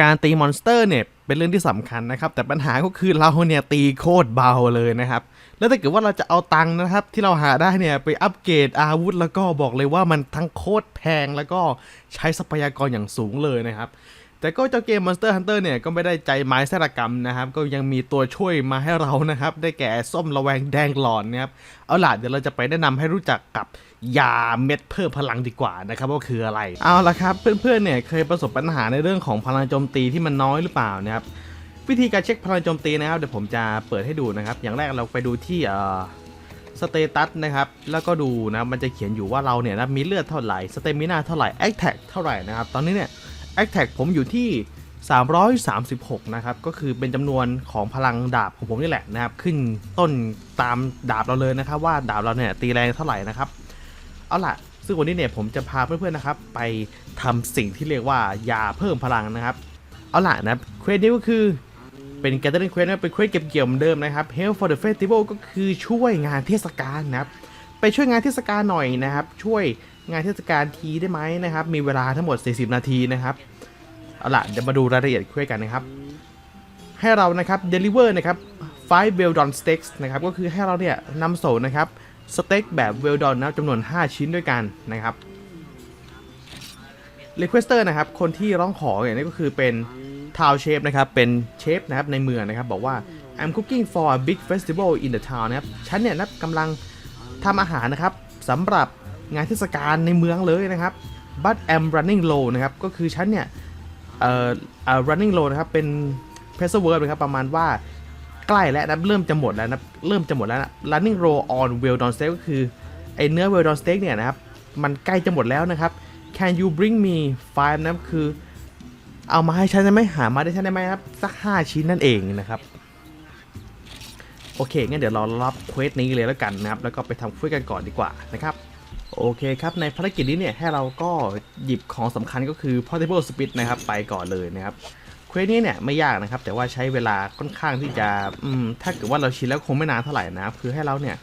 การตีมอนสเตอร์เนี่ยเป็นเรื่องที่สำคัญนะครับ แต่ปัญหาก็คือเราเนี่ยตีโคตรเบาเลยนะครับ แล้วถ้าเกิดว่าเราจะเอาตังค์นะครับ ที่เราหาได้เนี่ยไปอัปเกรดอาวุธ แล้วก็บอกเลยว่ามันทั้งโคตรแพงแล้วก็ใช้ทรัพยากรอย่างสูงเลยนะครับ แต่ก็เจ้าเกม Monster Hunter เนี่ยก็ไม่ได้ใจไม้แสรกรรมนะครับ ก็ยังมีตัวช่วยมาให้เรานะครับ ได้แก่ส้มระแวงแดงหลอนนะครับ เอาล่ะเดี๋ยวเราจะไปแนะนำให้รู้จักกับยาเม็ดเพิ่มพลังดีกว่านะครับว่าคืออะไร เอาละครับ เพื่อนๆเนี่ยเคยประสบปัญหาในเรื่องของพลังโจมตีที่มันน้อยหรือเปล่านะครับวิธีการเช็คพลังโจมตีนะครับเดี๋ยวผมจะเปิดให้ดูนะครับ อย่างแรกเราไปดูที่เอ่อสเตตัสนะครับ แล้วก็ดูนะมันจะเขียนอยู่ว่าเราเนี่ยนะมีเลือดเท่าไหร่สเตมินาเท่าไหร่แอคแท็กเท่าไหร่นะครับ ตอนนี้เนี่ย แอคแท็กผมอยู่ที่ 336 นะครับ ก็คือเป็นจำนวนของพลังดาบของผมนี่แหละนะครับ ขึ้นต้นตามดาบเราเลยนะครับ ว่าดาบเราเนี่ยตีแรงเท่าไหร่นะครับ เอาล่ะ ซึ่งวันนี้เนี่ยผมจะพาเพื่อนๆนะครับ ไปทำสิ่งที่เรียกว่ายาเพิ่มพลังนะครับ เอาล่ะนะครับเควสนี้ก็คือเป็น gathering quest นะเป็นเควสเก็บเกี่ยวเหมือนเดิมนะครับ help for the festival ก็คือช่วยงานเทศกาลนะครับ ไปช่วยงานเทศกาลหน่อยนะครับ ช่วย งานเทศกาลทีได้ไหมนะครับ มีเวลาทั้งหมด 40 นาทีนะครับเอาล่ะเดี๋ยวมาดูรายละเอียดคุยกันนะครับ ให้เรานะครับ deliver นะครับ five well done steaks นะครับก็คือให้เราเนี่ยนำส่งนะครับสเต็กแบบ well done นะจำนวน 5 ชิ้นด้วยกันนะครับ requester นะครับ คนที่ร้องขอเนี่ยนี่ก็คือเป็น town chef นะครับ เป็นเชฟนะครับในเมืองนะครับ บอกว่า I'm cooking for a big festival in the town นะครับ ฉันเนี่ยนะกำลังทำอาหารนะครับสำหรับ งานเทศกาลในเมืองเลยนะครับ but I'm running low นะครับ ก็คือฉันเนี่ยเอ่อเอ่อ running low นะครับ เป็น pressure verb นะครับ ประมาณว่าใกล้แล้วนะเริ่มจะหมดแล้วนะ เริ่มจะหมดแล้วนะ running low on well done steak ก็คือ ไอเนื้อ well done steak เนี่ยนะครับ มันใกล้จะหมดแล้วนะครับ can you bring me five นะครับคือ เอามาให้ฉันได้ไหมหามาได้ฉันได้ไหมครับ สัก 5 ชิ้นนั่นเองนะครับ โอเคงั้นเดี๋ยวเรารับเควสนี้เลยแล้วกันนะครับ แล้วก็ไปทำเควสกันก่อนดีกว่านะครับ โอเคครับ ในภารกิจนี้เนี่ยให้เราก็หยิบของสำคัญก็คือ portable spit นะครับ ไปก่อนเลยนะครับเควสนี้เนี่ยไม่ยากนะครับ แต่ว่าใช้เวลาค่อนข้างที่จะถ้าเกิดว่าเราชินแล้วคงไม่นานเท่าไหร่นะครับคือให้เราเนี่ย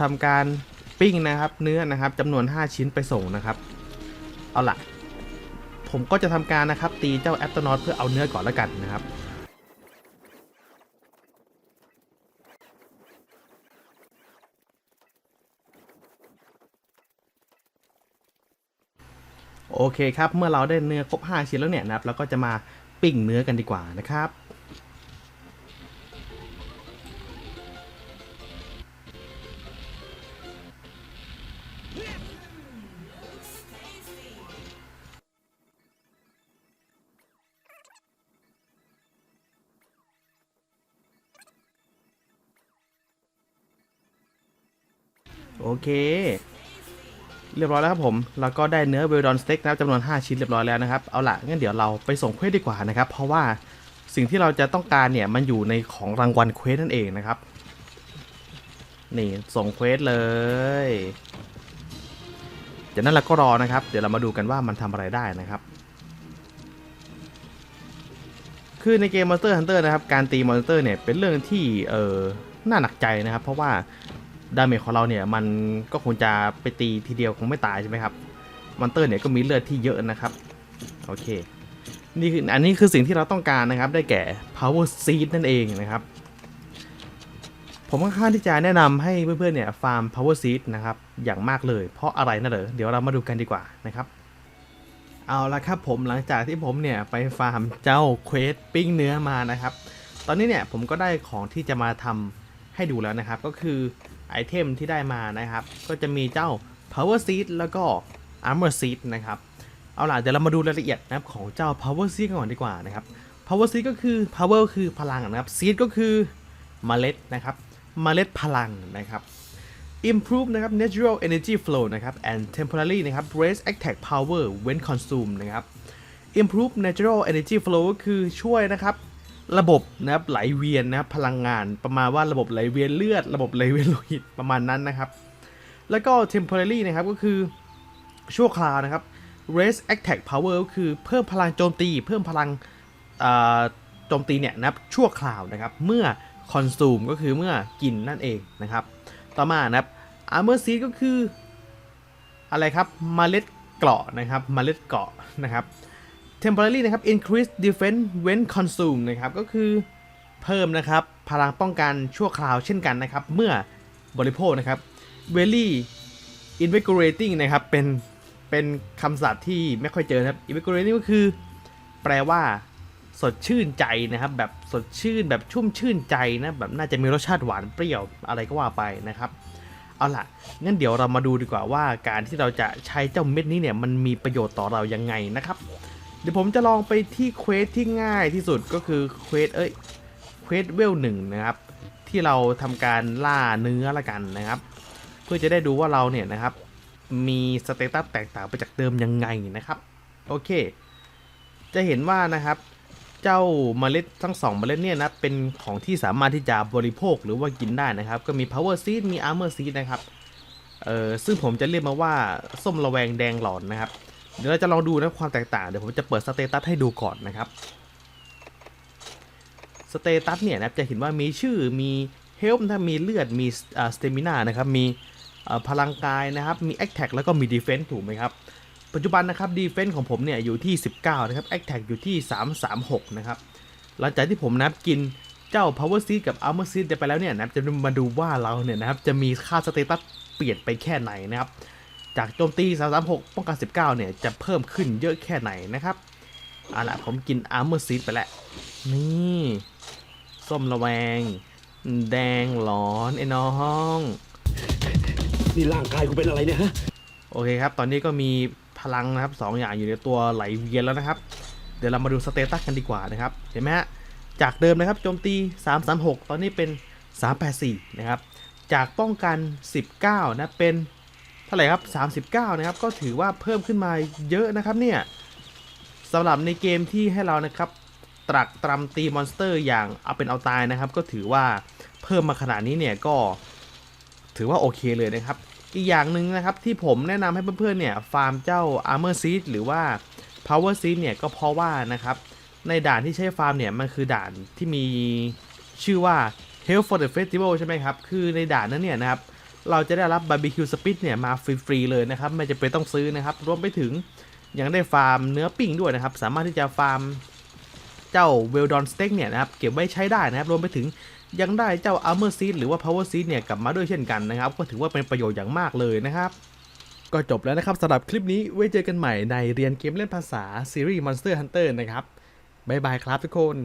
ทำการปิ้งนะครับ เนื้อนะครับจำนวน 5 ชิ้นไปส่งนะครับ เอาล่ะผมก็จะทำการนะครับตีเจ้าแอปตนอตเพื่อเอาเนื้อก่อนแล้วกันนะครับ โอเคครับ เมื่อเราได้เนื้อครบ 5 ชิ้นแล้วเนี่ยนะครับ เราก็จะมาปิ้งเนื้อกันดีกว่านะครับ โอเค เรียบร้อยแล้วครับผมแล้วก็ได้เนื้อเวลดอนสเต็กนะครับจำนวน 5 ชิ้นเรียบร้อยแล้วนะครับ เอาละงั้นเดี๋ยวเราไปส่งเควสดีกว่านะครับ เพราะว่าสิ่งที่เราจะต้องการเนี่ยมันอยู่ในของรางวัลเควสนั่นเองนะครับ นี่ส่งเควสเลยจากนั้นเราก็รอนะครับ เดี๋ยวเรามาดูกันว่ามันทำอะไรได้นะครับ คือในเกม Monster Hunter นะครับ การตีมอนสเตอร์เนี่ยเป็นเรื่องที่เออน่าหนักใจนะครับ เพราะว่า ดาเมจของเราเนี่ยมันก็คงจะไปตีทีเดียวคงไม่ตายใช่ไหมครับมอนเตอร์เนี่ยก็มีเลือดที่เยอะนะครับโอเคนี่คืออันนี้คือสิ่งที่เราต้องการนะครับได้แก่ power seed นั่นเองนะครับ ผมค่อนข้างที่จะแนะนำให้เพื่อนๆเนี่ยฟาร์ม power seed นะครับอย่างมากเลย เพราะอะไรนะเหรอเดี๋ยวเรามาดูกันดีกว่านะครับเอาละครับผมหลังจากที่ผมเนี่ยไปฟาร์มเจ้าเควสปิ้งเนื้อมานะครับ ตอนนี้เนี่ยผมก็ได้ของที่จะมาทำให้ดูแล้วนะครับ ก็คือ ไอเทมที่ได้มานะครับ ก็จะมีเจ้า power seed แล้วก็ armor seed นะครับ เอาล่ะเดี๋ยวเรามาดูรายละเอียดนะครับของเจ้า power seed กันก่อนดีกว่านะครับ power seed ก็คือ power คือพลังนะครับ seed ก็คือเมล็ดนะครับ เมล็ดพลังนะครับ improve นะครับ natural energy flow นะครับ and temporary นะครับ raise attack power when consumed นะครับ improve natural energy flow ก็คือช่วยนะครับ ระบบนะครับไหลเวียนนะครับพลังงานประมาณว่าระบบไหลเวียนเลือด ระบบไหลเวียนโลหิตประมาณนั้นนะครับ แล้วก็ temporary นะครับก็คือชั่วคราวนะครับ raise attack power ก็คือเพิ่มพลังโจมตี เพิ่มพลังอ่าโจมตีเนี่ยนะครับชั่วคราวนะครับ เมื่อ consume ก็คือเมื่อกินนั่นเองนะครับ ต่อมานะครับ armor seed ก็คืออะไรครับเมล็ดเกราะนะครับเมล็ดเกราะนะครับ temporary นะครับ increase defense when consumed นะครับ ก็คือเพิ่มนะครับ พลังป้องกันชั่วคราวเช่นกันนะครับ เมื่อบริโภคนะครับ very invigorating นะครับ เป็น เป็นคำศัพท์ที่ไม่ค่อยเจอนะครับ invigorating ก็คือ แปลว่า สดชื่นใจนะครับ แบบสดชื่นแบบชุ่มชื่นใจนะ แบบน่าจะมีรสชาติหวานเปรี้ยวอะไรก็ว่าไปนะครับเอาล่ะ งั้นเดี๋ยวเรามาดูดีกว่าว่าการที่เราจะใช้เจ้าเม็ดนี้เนี่ยมันมีประโยชน์ต่อเรายังไงนะครับ ดี๋ยวผมจะลองไปที่เควสที่ง่ายที่สุดก็คือเควสเอ้ยเควสเวลหนึ่งนะครับ ที่เราทำการล่าเนื้อละกันนะครับ เพื่อจะได้ดูว่าเราเนี่ยนะครับ มีสเตตัสแตกต่างไปจากเดิมยังไงนะครับ โอเค จะเห็นว่านะครับเจ้าเมล็ดทั้งสองเมล็ดเนี่ยนะเป็นของที่สามารถที่จะบริโภคหรือว่ากินได้นะครับ ก็มี power seed มี armor seed นะครับเออซึ่งผมจะเรียกมาว่าส้มระแวงแดงหลอนนะครับ เดี๋ยวเราจะลองดูนะความแตกต่าง เดี๋ยวผมจะเปิดสเตตัสให้ดูก่อนนะครับ สเตตัสเนี่ยนับจะเห็นว่ามีชื่อ มี health นะมีเลือด มีอ่า stamina นะครับ มีอ่าพลังกายนะครับ มี attack แล้วก็มี defense ถูกไหมครับ ปัจจุบันนะครับ defense ของผมเนี่ยอยู่ที่ 19 นะครับ attack อยู่ที่ 336 นะครับ หลังจากที่ผมนับกินเจ้า power seed กับ armor seed ไปแล้วเนี่ยนับจะมาดูว่าเราเนี่ยนะครับจะมีค่าสเตตัสเปลี่ยนไปแค่ไหนนะครับ จากโจมตี 336 ป้องกัน 19 เนี่ย จะเพิ่มขึ้นเยอะแค่ไหนนะครับเอาล่ะผมกิน armor seed ไปแล้ว นี่ ส้มระแวง แดงหลอนไอ้น้อง นี่ร่างกายกูเป็นอะไรเนี่ยฮะ โอเคครับ ตอนนี้ก็มีพลังนะครับสองอย่างอยู่ในตัวไหลเวียนแล้วนะครับ เดี๋ยวเรามาดูสเตตัสกันดีกว่านะครับ เห็นไหมฮะ จากเดิมนะครับโจมตี 336 ตอนนี้เป็น 384 นะครับ จากป้องกัน 19 นะ เป็น เท่าไหร่ครับ 39 นะครับ ก็ถือว่าเพิ่มขึ้นมาเยอะนะครับเนี่ยสำหรับในเกมที่ให้เรานะครับ ตรักตรำตีมอนสเตอร์อย่างเอาเป็นเอาตายนะครับ ก็ถือว่าเพิ่มมาขนาดนี้เนี่ยก็ถือว่าโอเคเลยนะครับ อีกอย่างหนึ่งนะครับที่ผมแนะนำให้เพื่อนๆเนี่ยฟาร์มเจ้า Armor Seed หรือว่า Power Seed เนี่ยก็เพราะว่านะครับ ในด่านที่ใช้ฟาร์มเนี่ยมันคือด่านที่มีชื่อว่า Help for the Festival ใช่ไหมครับ คือในด่านนั้นเนี่ยนะครับ เราจะได้รับ Barbecue Spit เนี่ยมาฟรีๆเลยนะครับ ไม่จะเป็นต้องซื้อนะครับ รวมไปถึงยังได้ฟาร์มเนื้อปิ้งด้วยนะครับ สามารถที่จะฟาร์มเจ้า Well Done Steak เนี่ยนะครับ เก็บไว้ใช้ได้นะครับ รวมไปถึงยังได้เจ้า Armor Seed หรือว่า Power Seed เนี่ยกลับมาด้วยเช่นกันนะครับ ก็ถือว่าเป็นประโยชน์อย่างมากเลยนะครับก็จบแล้วนะครับสำหรับคลิปนี้ไว้เจอกันใหม่ในเรียนเกมเล่นภาษาซีรีส์ Monster Hunter นะครับ บ๊ายบายครับทุกคน